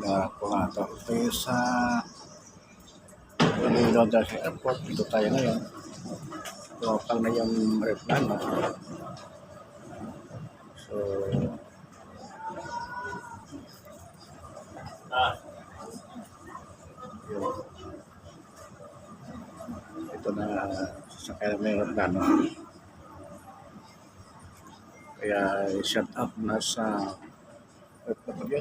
na po nga ito. Ito yung sa Manila Dutch Airport. Dito tayo ngayon. Local na yung aeroplano. So, Ah, yun. Ito na sasakay na may aeroplano. Kaya shut up na sa Pagpapagyo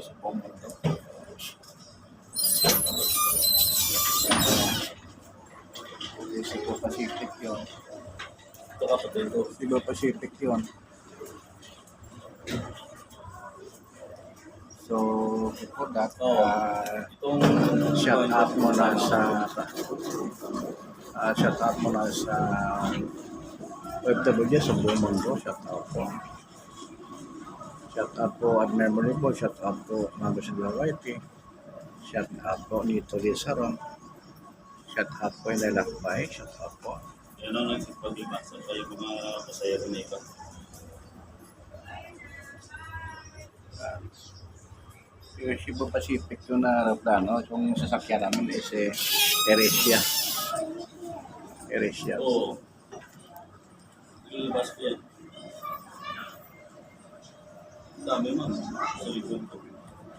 Cebu Pacific yun. ito kapatid ko. Cebu Pacific yun. So, before that, Oo. uh, Itong shut up mo na sa uh, shut up mo na sa OFW sa buong mundo. Shut up po. Shut up po at memory po. Shut up po Mama Sidra Whitey. Shut up po ni Tuli Saron. Shut up po yung Lalakbay. Shut up po. Yan ang nagsipag-iba sa kayo mga pasayero na iba. Yung Cebu Pacific yung na aeroplano, yung sasakyan namin is eh, Eresia. Eresia. Oo. Ilabas ko yan. Dami man. Sa likod ko.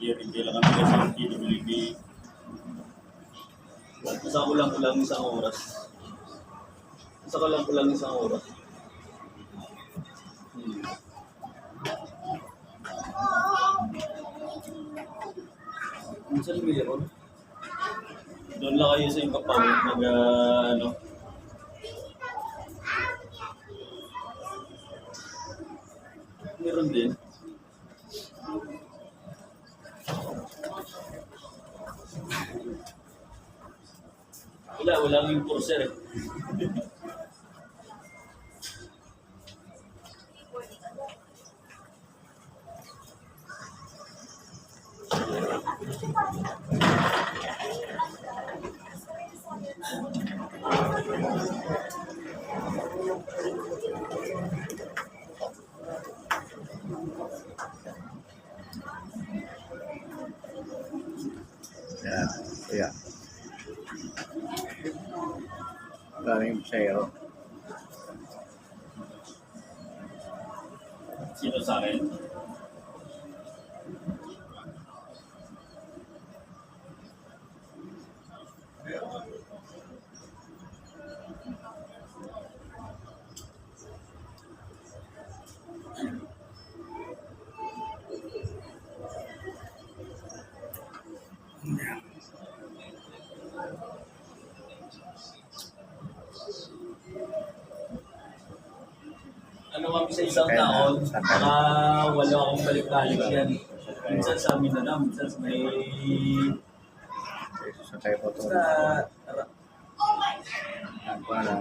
Rin kailangan nila sa PWD. Nasa ko lang ko lang isang oras. Nasa ko lang ko lang isang oras. Hmm. Minsan meron. Doon lang kayo sa impapawid mag ah, ano. Meron din. Wala, wala yung enforcer eh. Yan. Kaya. Maraming pasayro. Sino sa akin? Kami sa isang na, taon, na. mga walo akong balik-balik yan. Minsan sa Mindanao, minsan sa may... Sa tayo po ito. Sa... Parang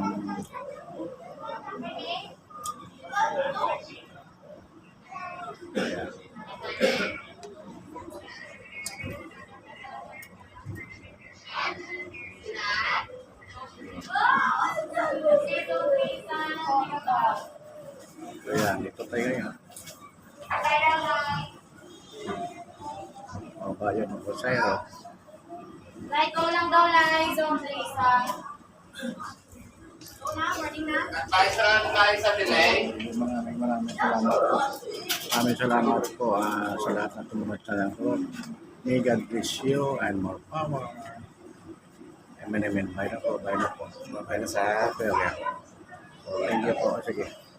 Kaya dito tayo ngayon. O ba yun ang pasayro? Like, go lang daw, like, zone 3 sa... Go na, morning na. Tayo sa tayo sa delay. Maraming maraming salamat po. Maraming salamat po ah, sa lahat ng tumulong ko. May God bless you and more power. Amen, amen. Bye na po, bye na po. Bye na sa. Thank you po. Sige.